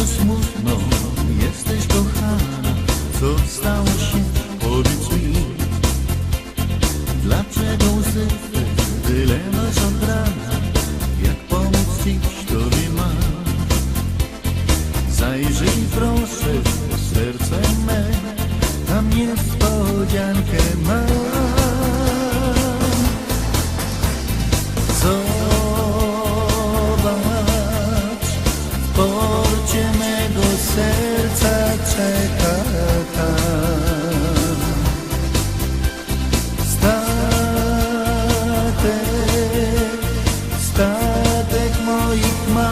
to smutno, jesteś kochana, co stało się, powiedz mi. Dlaczego łzy, tyle masz od rana, jak pomóc ci, tobie ma. Zajrzyj proszę w serce me, tam niespodziankę ma. Co statek moich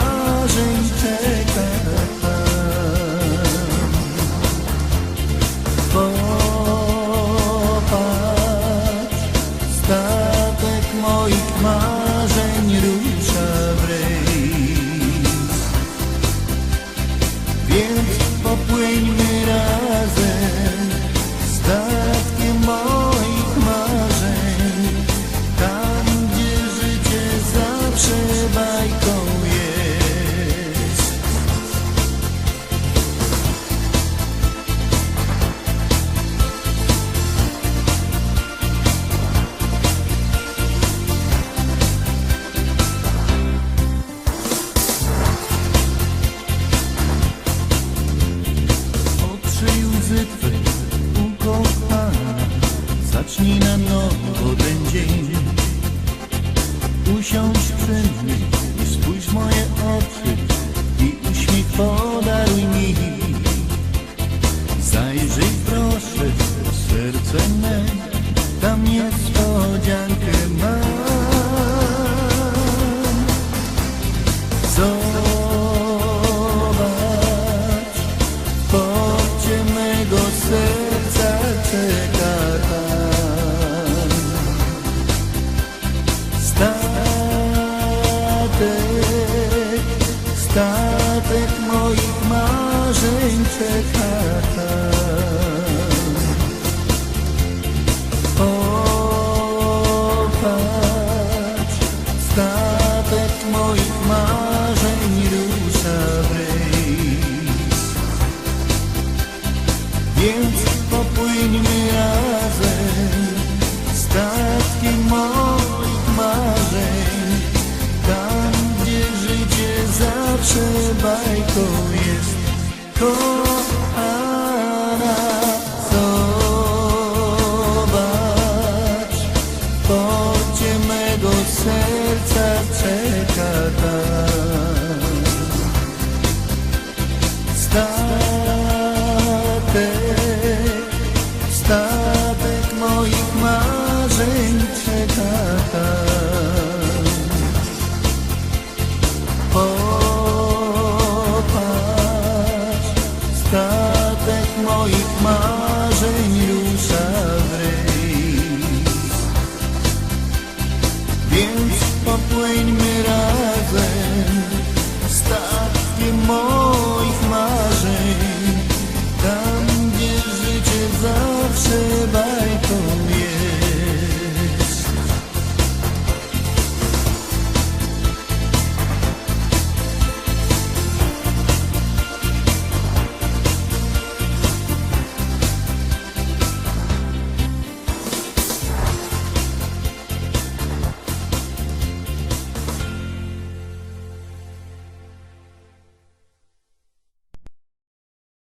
łzy ukochana, zacznij na nowo ten dzień. Usiądź przy mnie i spójrz w moje oczy i uśmiech podaruj mi. Zajrzyj proszę w serce me, tam niespodziankę mam. Statek moich marzeń czeka serca czeka tam. Statek, statek moich marzeń czeka tam. Statek moich